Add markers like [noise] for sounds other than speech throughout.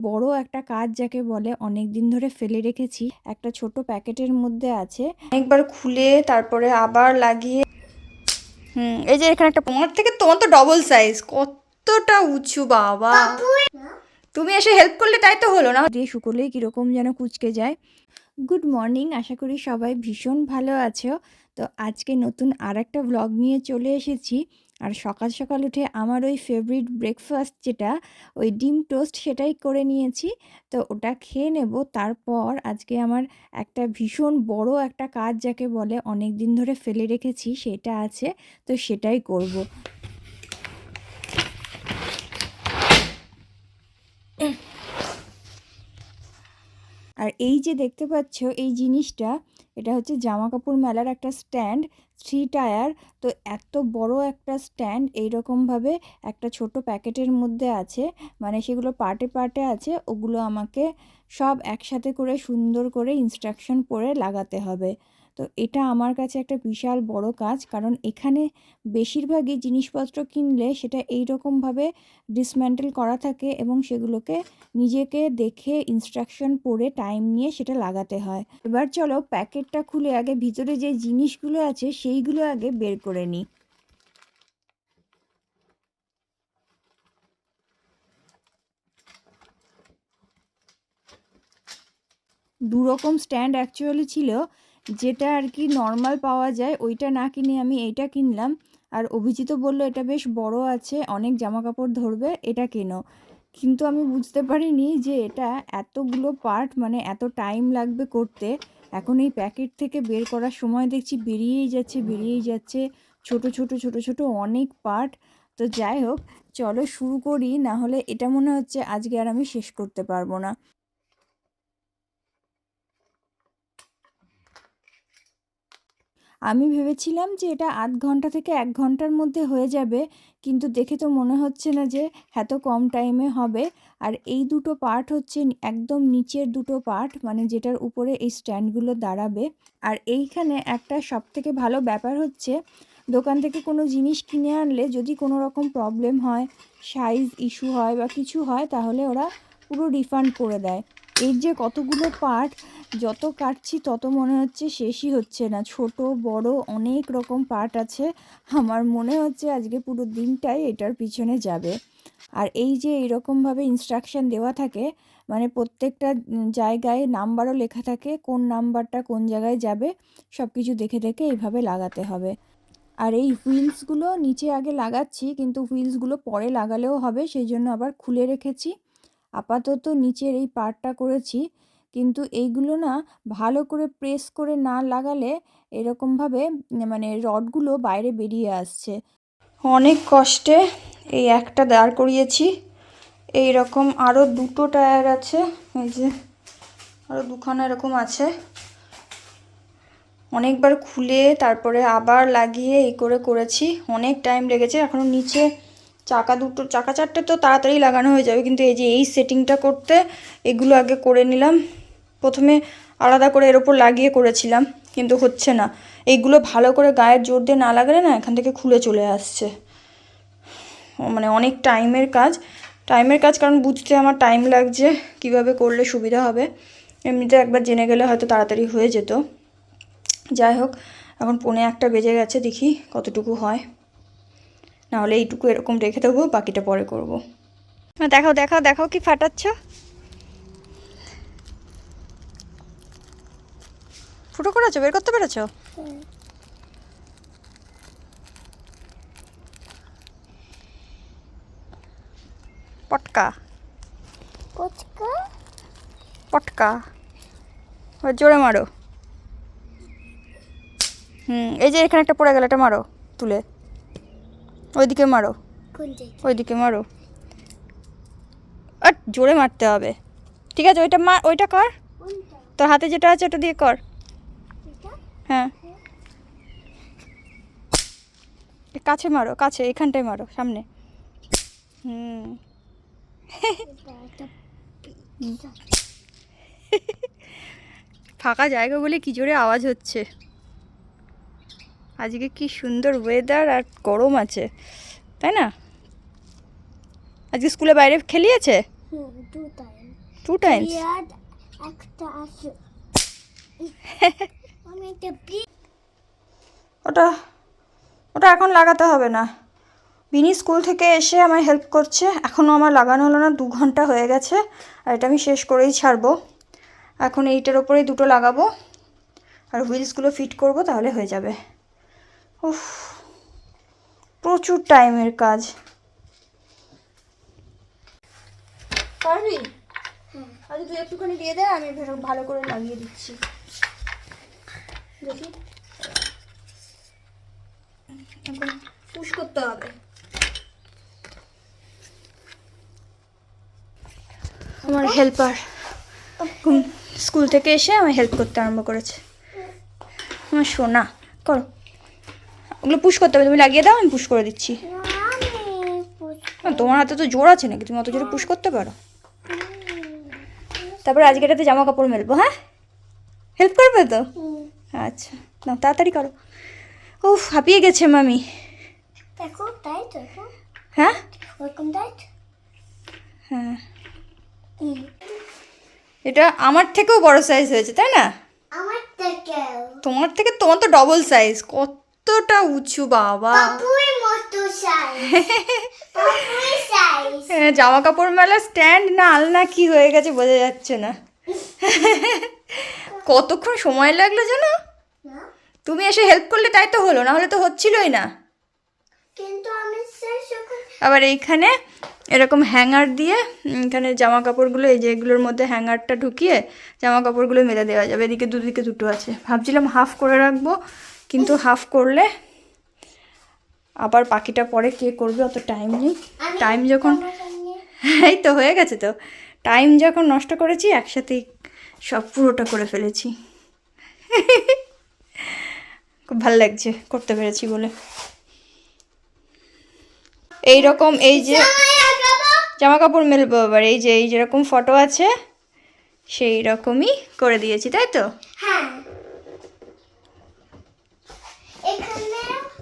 বড় একটা কাজ যাকে বলে অনেক দিন ধরে ফেলে রেখেছি একটা ছোট প্যাকেটের মধ্যে আছে। একবার খুলে তারপরে আবার লাগিয়ে হুম এই যে এখানে একটা তোমার থেকে তোমার তো ডবল সাইজ কতটা উঁচু বাবা। তুমি এসে হেল্প করলে তাই তো হলো না দিয়ে শুকোলেই কীরকম যেন কুচকে যায়। গুড মর্নিং আশা করি সবাই ভীষণ ভালো আছো। তো আজকে নতুন আর একটা ব্লগ নিয়ে চলে এসেছি। আর সকাল সকাল উঠে আমার ওই ফেভারিট ব্রেকফাস্ট যেটা, ওই ডিম টোস্ট সেটাই করে নিয়েছি। তো ওটা খেয়ে নেব। তারপর আজকে আমার একটা ভীষণ বড় একটা কাজ, যাকে বলে অনেক দিন ধরে ফেলে রেখেছি, সেটা আছে। তো সেটাই করব। আর এই যে দেখতে পাচ্ছ, এই জিনিসটা, এটা হচ্ছে জামা কাপড় মেলার একটা স্ট্যান্ড থ্রি টায়ার তো এত বড় একটা স্ট্যান্ড, এইরকমভাবে একটা ছোট প্যাকেটের মধ্যে আছে মানে সেগুলো পার্টে পার্টে আছে, ওগুলো আমাকে সব একসাথে করে সুন্দর করে ইনস্ট্রাকশন পড়ে লাগাতে হবে। তো এটা আমার কাছে একটা বিশাল বড় কাজ। কারণ এখানে বেশিরভাগই জিনিসপত্র কিনলে সেটা এই রকমভাবে ডিসম্যান্টেল করা থাকে এবং সেগুলোকে নিজেকে দেখে ইনস্ট্রাকশন পড়ে টাইম নিয়ে সেটা লাগাতে হয়। এবার চলো প্যাকেটটা খুলে আগে ভিতরে যে জিনিসগুলো আছে সেইগুলো আগে বের করে নিই। দু রকম স্ট্যান্ড অ্যাকচুয়ালি ছিল। যেটা আর কি নর্মাল পাওয়া যায়, ওইটা না কিনে আমি এইটা কিনলাম। আর অভিজিৎ বলল, এটা বেশ বড় আছে, অনেক জামা কাপড় ধরবে, এটা কেনো? কিন্তু আমি বুঝতে পারিনি যে এটা এতগুলো পার্ট মানে এত টাইম লাগবে করতে। এখন এই প্যাকেট থেকে বের করার সময় দেখছি বেরিয়েই যাচ্ছে বেরিয়েই যাচ্ছে। ছোট ছোট ছোট ছোট অনেক পার্ট তো যাই হোক, চলো শুরু করি, না হলে এটা মনে হচ্ছে আজকে আর আমি শেষ করতে পারব না। আমি ভেবেছিলাম যে এটা আধ ঘণ্টা থেকে এক ঘণ্টার মধ্যে হয়ে যাবে, কিন্তু দেখে তো মনে হচ্ছে না যে এত কম টাইমে হবে। আর এই দুটো পার্ট হচ্ছে একদম নিচের দুটো পার্ট মানে যেটার উপরে এই স্ট্যান্ডগুলো দাঁড়াবে। আর এইখানে একটা সব থেকে ভালো ব্যাপার হচ্ছে, দোকান থেকে কোনো জিনিস কিনে আনলে যদি কোনো রকম প্রবলেম হয় সাইজ ইস্যু হয় বা কিছু হয়, তাহলে ওরা পুরো রিফান্ড করে দেয়। এর যে কতগুলো পার্ট যত কাটছি তত মনে হচ্ছে শেষই হচ্ছে না। ছোট, বড় অনেক রকম পার্ট আছে। আমার মনে হচ্ছে আজকে পুরো দিনটাই এটার পিছনে যাবে। আর এই যে এইরকমভাবে ইনস্ট্রাকশান দেওয়া থাকে মানে প্রত্যেকটা জায়গায় নাম্বারও লেখা থাকে, কোন নাম্বারটা কোন জায়গায় যাবে সব কিছু দেখে দেখে এইভাবে লাগাতে হবে। আর এই হুইলসগুলো নিচে আগে লাগাচ্ছি, কিন্তু হুইলসগুলো পরে লাগালেও হবে, সেই জন্য আবার খুলে রেখেছি। আপাতত নিচের এই পার্টটা করেছি। কিন্তু এইগুলো না ভালো করে প্রেস করে না লাগালে এরকমভাবে মানে রডগুলো বাইরে বেরিয়ে আসছে। অনেক কষ্টে এই একটা দাঁড় করিয়েছি। এই রকম আরও দুটো টায়ার আছে। এই যে আরও দুখানা এরকম আছে। অনেকবার খুলে তারপরে আবার লাগিয়ে এই করে করেছি। অনেক টাইম লেগেছে। এখনও নিচে চাকা দুটো, চাকা চারটে তো তাড়াতাড়ি লাগানো হয়ে যাবে, কিন্তু এই যে এই সেটিংটা করতে এগুলো আগে করে নিলাম। প্রথমে আলাদা করে এর ওপর লাগিয়ে করেছিলাম, কিন্তু হচ্ছে না। এইগুলো ভালো করে গায়ের জোর দিয়ে না লাগালে না এখান থেকে খুলে চলে আসছে। মানে অনেক টাইমের কাজ। টাইমের কাজ কারণ বুঝতে আমার টাইম লাগছে, কীভাবে করলে সুবিধা হবে। এমনিতে একবার জেনে গেলে হয়তো তাড়াতাড়ি হয়ে যেত। যাই হোক, এখন পৌনে একটা বেজে গেছে, দেখি কতটুকু হয়। নাহলে এইটুকু এরকম রেখে দেবো বাকিটা পরে করব। দেখাও দেখাও দেখাও কি ফাটাচ্ছ। ফুটো করেছ? বের করতে পেরেছ? পটকা? পটকা। এবার জোরে মারো। হুম এই যে এখানে একটা পড়ে গেল এটা মারো তুলে। ওইদিকে মারো। ওইদিকে মারো। আর জোরে মারতে হবে। ঠিক আছে ওইটা মার ওইটা কর। তোর হাতে যেটা আছে ওটা দিয়ে কর। হ্যাঁ। কাছে মারো কাছে এখানটায় মারো সামনে। হুম। ফাঁকা জায়গা বলে কি জোরে আওয়াজ হচ্ছে? আজকে কি সুন্দর ওয়েদার আর গরম আছে তাই না? আজকে স্কুলে বাইরে খেলিয়েছে? টাইম টু টাইমস ওটা ওটা এখন লাগাতে হবে না। বিনি স্কুল থেকে এসে আমায় হেল্প করছে। এখনও আমার লাগানো হলো না দু ঘণ্টা হয়ে গেছে। আর এটা আমি শেষ করেই ছাড়বো। এখন এইটার ওপরেই দুটো লাগাবো। আর হুইলসগুলো ফিট করব তাহলে হয়ে যাবে। উফ প্রচুর টাইমের কাজ। পারবি? আচ্ছা তুই একটুখানি দিয়ে দে আমি ভালো করে লাগিয়ে দিচ্ছি। দেখি। এখন পুশ করতে হবে। আমার হেল্পার স্কুল থেকে এসে আমার হেল্প করতে আরম্ভ করেছে। আমার সোনা করো। ওগুলো পুশ করতে হবে। তুমি লাগিয়ে দাও আমি পুশ করে দিচ্ছি। তোমার হাতে তো জোর আছে নাকি? তুমি অত জোরে পুশ করতে পারো। তারপরে আজকে এটাতে জামা কাপড় মেলবো হ্যাঁ? হেল্প করবে তো? আচ্ছা না তাড়াতাড়ি করো। ও হাঁপিয়ে গেছে মামি। হ্যাঁ? হ্যাঁ? হ্যাঁ। এটা আমার থেকেও বড় সাইজ হয়েছে তাই না? আমার তোমার থেকে তোমার তো ডবল সাইজ কতটা উঁচু বাবা? হ্যাঁ, জামা কাপড় মেলা স্ট্যান্ড না আলনা কি হয়ে গেছে বোঝা যাচ্ছে না। [laughs] কতক্ষণ সময় লাগল জানো না। তুমি এসে হেল্প করলে তাই তো হলো না হলে তো হচ্ছিলই না। আবার এইখানে এরকম হ্যাঙ্গার দিয়ে এখানে জামা কাপড়গুলো এই যে এগুলোর মধ্যে হ্যাঙ্গারটা ঢুকিয়ে জামা কাপড়গুলো মেলে দেওয়া যাবে। এদিকে দুদিকে দুটো আছে। ভাবছিলাম হাফ করে রাখব কিন্তু হাফ করলে আবার বাকিটা পরে কে করবে অত টাইম নেই। টাইম যখন [laughs] এই তো হয়ে গেছে তো। টাইম যখন নষ্ট করেছি একসাথেই সব পুরোটা করে ফেলেছি। [laughs] খুব ভালো লাগছে করতে পেরেছি বলে। এই রকম এই যে জামা কাপড় মেলবো আবার এই যে এই যেরকম ফটো আছে সেই রকমই করে দিয়েছি তাই তো? হ্যাঁ এখানে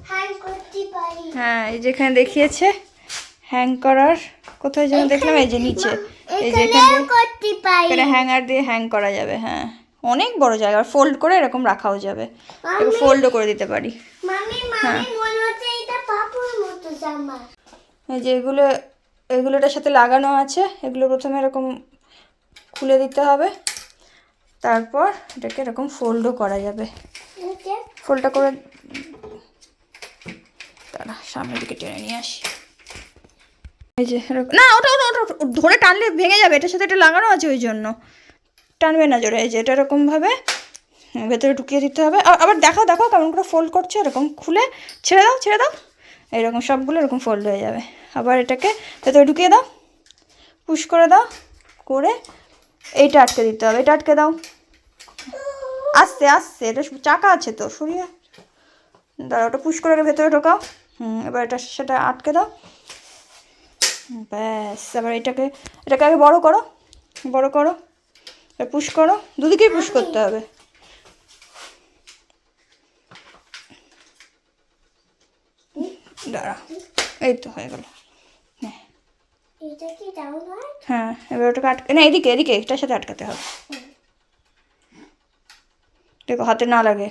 হ্যাং করতে পারি হ্যাঁ এই যেখানে দেখিয়েছে হ্যাং করার। কোথায় যেন দেখলাম এই যে নিচে। এই যে এখানে করতে পারি। এখানে হ্যাঙ্গার দিয়ে হ্যাং করা যাবে হ্যাঁ। অনেক বড় জায়গা আর ফোল্ড করে এরকম রাখাও যাবে। ফোল্ডও করে দিতে পারি। মামি হ্যাঁ। মামি হচ্ছে এটা পাপুর মতো জামা। এই যে এগুলো এগুলো এটার সাথে লাগানো আছে। এগুলো প্রথমে এরকম খুলে দিতে হবে। তারপর এটাকে এরকম ফোল্ডও করা যাবে। ফোল্ডটা করে দাঁড়া সামনের দিকে টেনে নিয়ে আসি। এই যে না ওটা ওটা ওটা ধরে টানলে ভেঙে যাবে এটার সাথে এটা লাগানো আছে ওই জন্য। টানবে না জোরে এই যে এটা এরকমভাবে ভেতরে ঢুকিয়ে দিতে হবে। আবার দেখো দেখো কেমন করে ফোল্ড করছে এরকম খুলে ছেড়ে দাও ছেড়ে দাও। এরকম সবগুলো এরকম ফোল্ড হয়ে যাবে। আবার এটাকে ভেতরে ঢুকিয়ে দাও পুশ করে দাও করে এইটা আটকে দিতে হবে এটা আটকে দাও। আস্তে আস্তে এটা চাকা আছে তো সরিয়ে। দাঁড়া ওটা পুশ করে ভেতরে ঢোকাও। হুম এবার এটা সেটা আটকে দাও। ব্যাস এবার এটাকে এটাকে আগে বড় করো বড় করো এবার পুশ করো দুদিকেই পুশ করতে হবে। দাঁড়া এই তো হয়ে গেল। হয় হ্যাঁ এবার ওটাকে আটকে না এদিকে এদিকে এটার সাথে আটকাতে হবে। দেখো হাতে না লাগে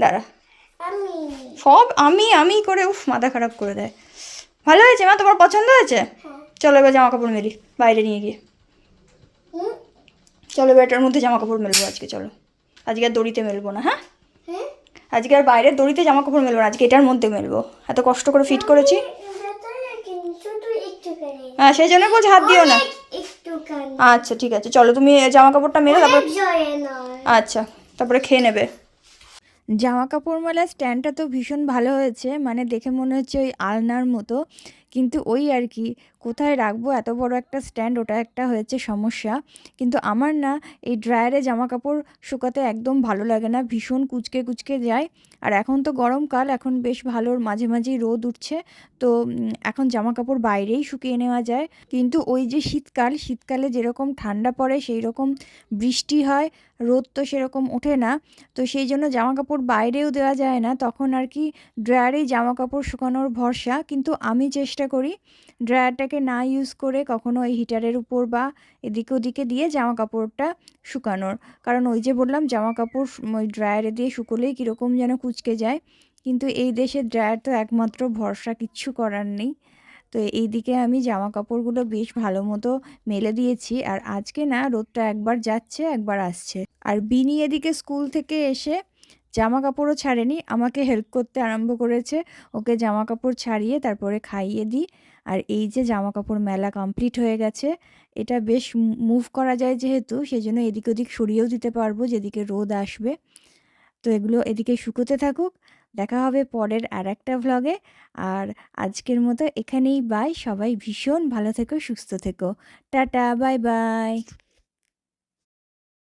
দাঁড়া আমি সব আমি আমি করে উফ মাথা খারাপ করে দেয়। ভালো হয়েছে? মা তোমার পছন্দ হয়েছে? হ্যাঁ চলো এবার জামা কাপড় মেলি বাইরে নিয়ে গিয়ে। চলো এটার মধ্যে জামা কাপড় মেলবো আজকে চলো। আজকে আর দড়িতে মেলবো না হ্যাঁ? আজকে আর বাইরের দড়িতে জামা কাপড় মেলবো না আজকে এটার মধ্যে মেলবো। এত কষ্ট করে ফিট করেছি। হ্যাঁ সেই জন্য বলছি হাত দিও না। আচ্ছা ঠিক আছে। চলো তুমি জামা কাপড়টা মেলে তারপর আচ্ছা তারপরে খেয়ে নেবে। জামা কাপড় মেলার স্ট্যান্ডটা তো ভীষণ ভালো হয়েছে। মানে দেখে মনে হচ্ছে ওই আলনার মতো। কিন্তু ওই আর কি, কোথায় রাখব? এত বড় একটা স্ট্যান্ড ওটা একটা হয়েছে সমস্যা। কিন্তু আমার না, এই ড্রায়ারে জামা কাপড় শুকাতে একদম ভালো লাগে না। ভীষণ কুচকে কুচকে যায়। আর এখন তো গরমকাল এখন বেশ ভালোর মাঝে মাঝেই রোদ উঠছে। তো এখন জামা কাপড় বাইরেই শুকিয়ে নেওয়া যায়। কিন্তু ওই যে শীতকাল, শীতকালে যেরকম ঠান্ডা পড়ে সেই রকম বৃষ্টি হয়, রোদ তো সেরকম ওঠে না। তো সেই জন্য জামা কাপড় বাইরেও দেওয়া যায় না। তখন আর কি ড্রায়ারেই জামা কাপড় শুকানোর ভরসা। কিন্তু আমি চেষ্টা করি ড্রায়ারটাকে না ইউজ করে কখনো ওই হিটারের উপর বা এদিকে ওদিকে দিয়ে জামা কাপড়টা শুকানোর। কারণ ওই যে বললাম, জামা কাপড় ওই ড্রায়ারে দিয়ে শুকোলেই কীরকম যেন কুচকে যায়। কিন্তু এই দেশের ড্রায়ার তো একমাত্র ভরসা, কিচ্ছু করার নেই। তো এই দিকে আমি জামা কাপড়গুলো বেশ ভালো মতো মেলে দিয়েছি। আর আজকে না, রোদটা একবার যাচ্ছে, একবার আসছে। আর বিনি এদিকে স্কুল থেকে এসে জামা কাপড়ও ছাড়েনি, আমাকে হেল্প করতে আরম্ভ করেছে। ওকে জামা কাপড় ছাড়িয়ে তারপরে খাইয়ে দিই। আর এই যে জামা কাপড় মেলা কমপ্লিট হয়ে গেছে, এটা বেশ মুভ করা যায় যেহেতু, সেজন্য এদিক ওদিক সরিয়েও দিতে পারব যেদিকে রোদ আসবে। তো এগুলো এদিকে শুকোতে থাকুক। দেখা হবে পরের আর একটা ভ্লগে আর আজকের মতো এখানেই বাই সবাই ভীষণ ভালো থেকো, সুস্থ থেকো। Tata bye bye